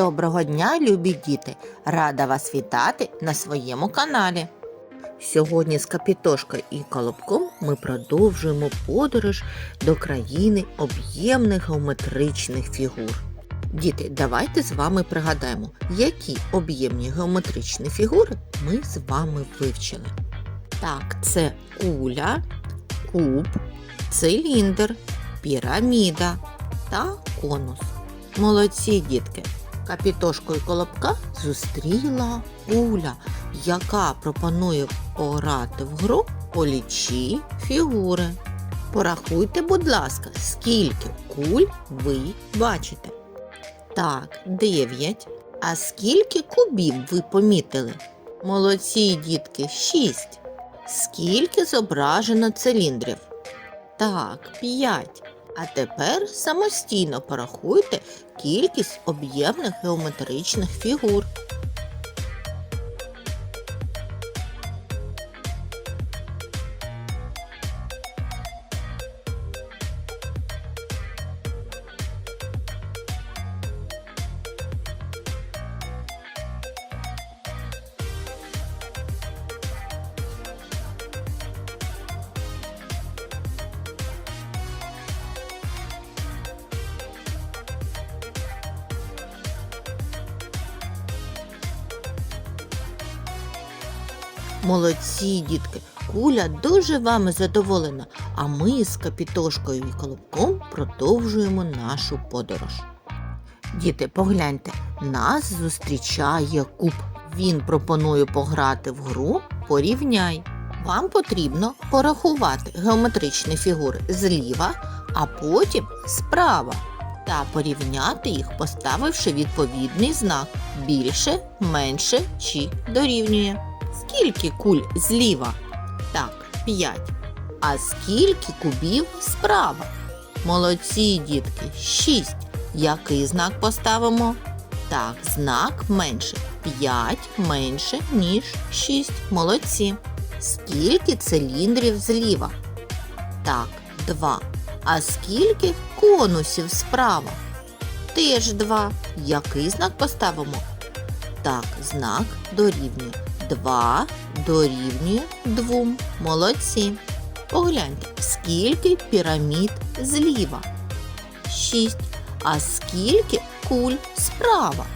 Доброго дня, любі діти! Рада вас вітати на своєму каналі. Сьогодні з Капітошкою і Колобком ми продовжуємо подорож до країни об'ємних геометричних фігур. Діти, давайте з вами пригадаємо, які об'ємні геометричні фігури ми з вами вивчили. Так, це куля, куб, циліндр, піраміда та конус. Молодці, дітки! Капітошку і колобка зустріла куля, яка пропонує пограти в гру полічі фігури. Порахуйте, будь ласка, скільки куль ви бачите. Так, 9. А скільки кубів ви помітили? Молодці, дітки, 6. Скільки зображено циліндрів? Так, 5. А тепер самостійно порахуйте кількість об'ємних геометричних фігур. Молодці, дітки, куля дуже вами задоволена, а ми з капітошкою і колобком продовжуємо нашу подорож. Діти, погляньте, нас зустрічає куб. Він пропонує пограти в гру Порівняй. Вам потрібно порахувати геометричні фігури зліва, а потім справа та порівняти їх, поставивши відповідний знак більше, менше чи дорівнює. Скільки куль зліва? Так, 5. А скільки кубів справа? Молодці, дітки, 6. Який знак поставимо? Так, знак менше. 5 менше, ніж 6. Молодці. Скільки циліндрів зліва? Так, 2. А скільки конусів справа? Теж 2. Який знак поставимо? Так, знак дорівнює. 2 дорівнює 2. Молодці. Погляньте, скільки пірамід зліва? 6. А скільки куль справа?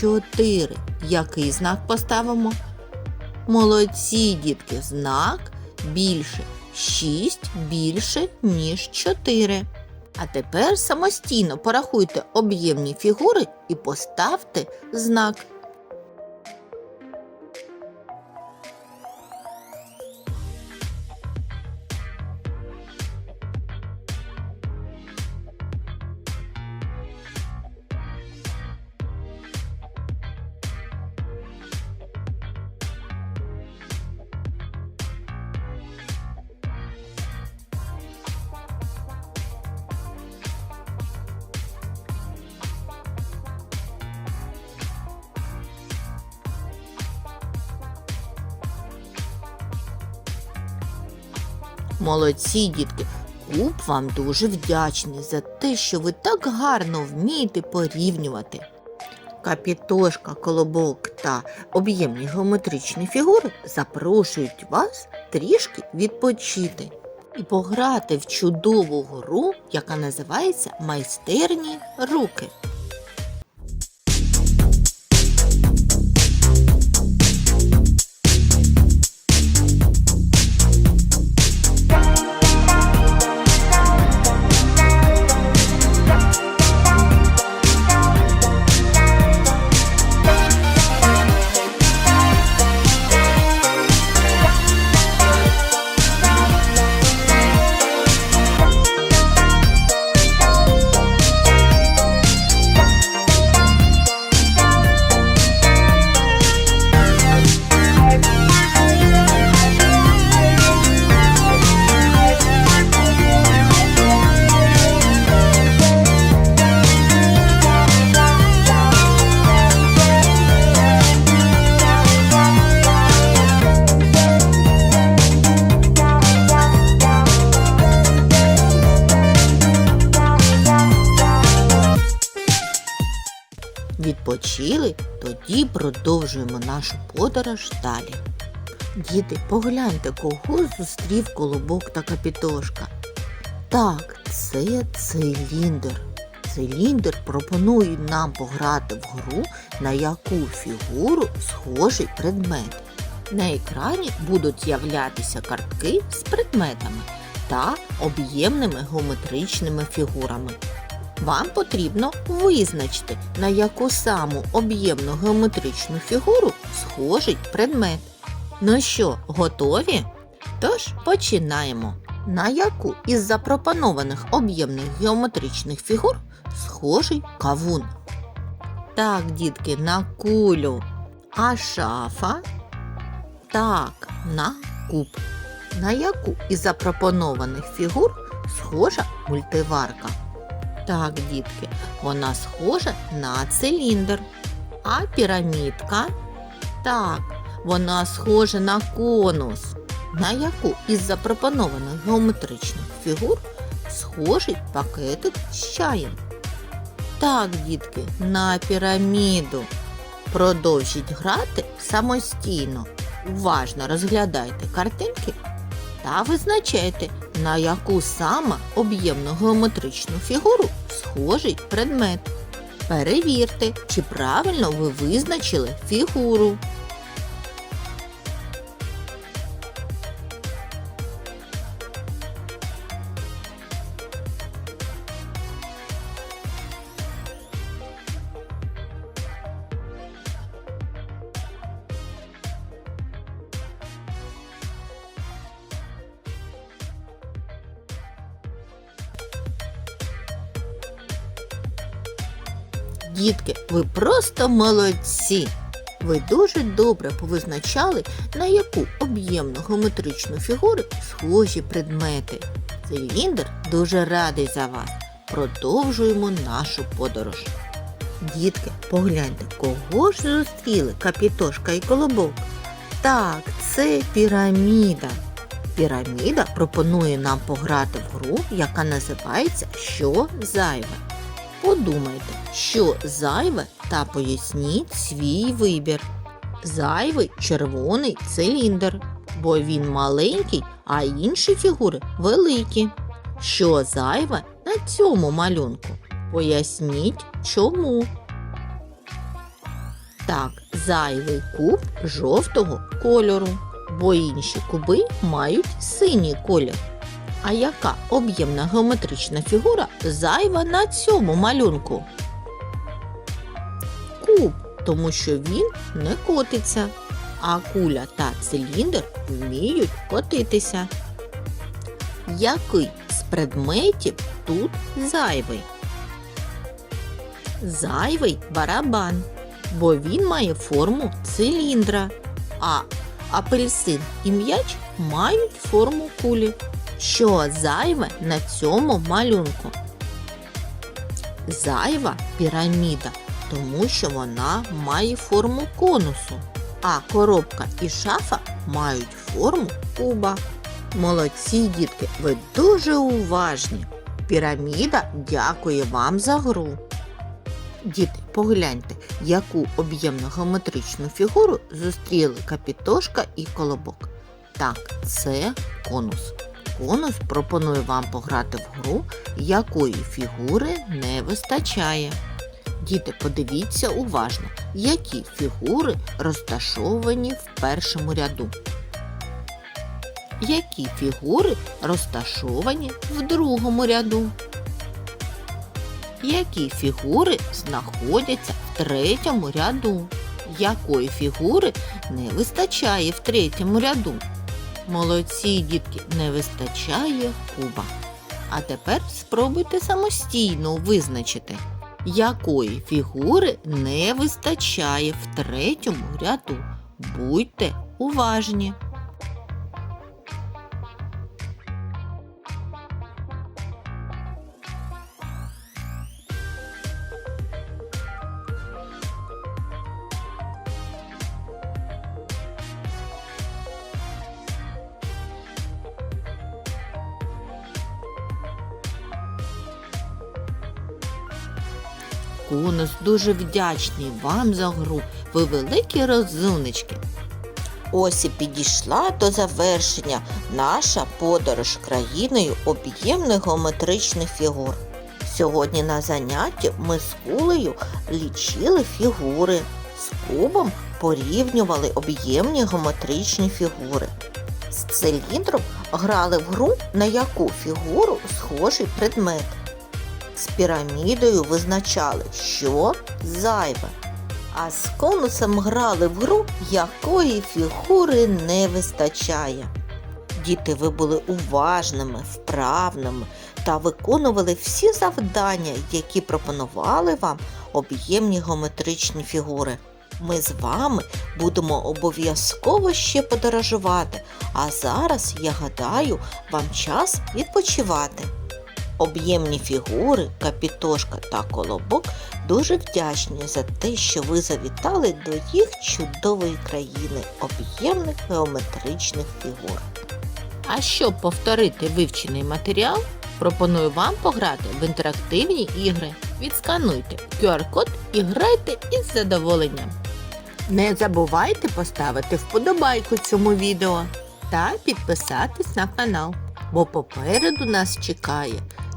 4. Який знак поставимо? Молодці, дітки, знак більше. 6 більше, ніж 4. А тепер самостійно порахуйте об'ємні фігури і поставте знак. Молодці, дітки, Куб вам дуже вдячний за те, що ви так гарно вмієте порівнювати. Капітошка, колобок та об'ємні геометричні фігури запрошують вас трішки відпочити і пограти в чудову гру, яка називається Майстерні руки. Відпочили, тоді продовжуємо нашу подорож далі. Діти, погляньте, кого зустрів колобок та капітошка. Так, це циліндр. Циліндр пропонує нам пограти в гру, на яку фігуру схожий предмет. На екрані будуть з'являтися картки з предметами та об'ємними геометричними фігурами. Вам потрібно визначити, на яку саму об'ємну геометричну фігуру схожий предмет. Ну що, готові? Тож починаємо. На яку із запропонованих об'ємних геометричних фігур схожий кавун? Так, дітки, на кулю. А шафа? Так, на куб. На яку із запропонованих фігур схожа мультиварка? Так, дітки, вона схожа на циліндр. А пірамідка? Так, вона схожа на конус. На яку із запропонованих геометричних фігур схожий пакетик з чаєм? Так, дітки, на піраміду. Продовжіть грати самостійно. Уважно розглядайте картинки та визначайте, на яку саме об'ємну геометричну фігуру схожий предмет. Перевірте, чи правильно ви визначили фігуру. Дітки, ви просто молодці! Ви дуже добре повизначали, на яку об'ємну геометричну фігуру схожі предмети. Циліндр дуже радий за вас. Продовжуємо нашу подорож. Дітки, погляньте, кого ж зустріли капітошка і колобок? Так, це піраміда. Піраміда пропонує нам пограти в гру, яка називається Що зайве. Подумайте, що зайве та поясніть свій вибір. Зайвий червоний циліндр, бо він маленький, а інші фігури великі. Що зайве на цьому малюнку? Поясніть чому. Так, зайвий куб жовтого кольору, бо інші куби мають синій колір. А яка об'ємна геометрична фігура зайва на цьому малюнку? Куб, тому що він не котиться, а куля та циліндр вміють котитися. Який з предметів тут зайвий? Зайвий барабан, бо він має форму циліндра, а апельсин і м'яч мають форму кулі. Що зайве на цьому малюнку? Зайва піраміда, тому що вона має форму конусу, а коробка і шафа мають форму куба. Молодці, дітки, ви дуже уважні. Піраміда дякує вам за гру. Діти, погляньте, яку об'ємну геометричну фігуру зустріли капітошка і колобок. Так, це конус. Конус пропонує вам пограти в гру, якої фігури не вистачає. Діти, подивіться уважно, які фігури розташовані в першому ряду. Які фігури розташовані в другому ряду? Які фігури знаходяться в третьому ряду? Якої фігури не вистачає в третьому ряду? Молодці, дітки, не вистачає куба. А тепер спробуйте самостійно визначити, якої фігури не вистачає в третьому ряду. Будьте уважні. Конус дуже вдячний вам за гру. Ви великі розумнички. Ось і підійшла до завершення наша подорож країною об'ємних геометричних фігур. Сьогодні на занятті ми з кулею лічили фігури, з кубом порівнювали об'ємні геометричні фігури. З циліндром грали в гру, на яку фігуру схожий предмет. З пірамідою визначали, що зайве. А з конусом грали в гру, якої фігури не вистачає. Діти, ви були уважними, вправними та виконували всі завдання, які пропонували вам об'ємні геометричні фігури. Ми з вами будемо обов'язково ще подорожувати, а зараз, я гадаю, вам час відпочивати. Об'ємні фігури, капітошка та колобок дуже вдячні за те, що ви завітали до їх чудової країни об'ємних геометричних фігур. А щоб повторити вивчений матеріал, пропоную вам пограти в інтерактивні ігри. Відскануйте QR-код і грайте із задоволенням. Не забувайте поставити вподобайку цьому відео та підписатись на канал, бо попереду нас чекає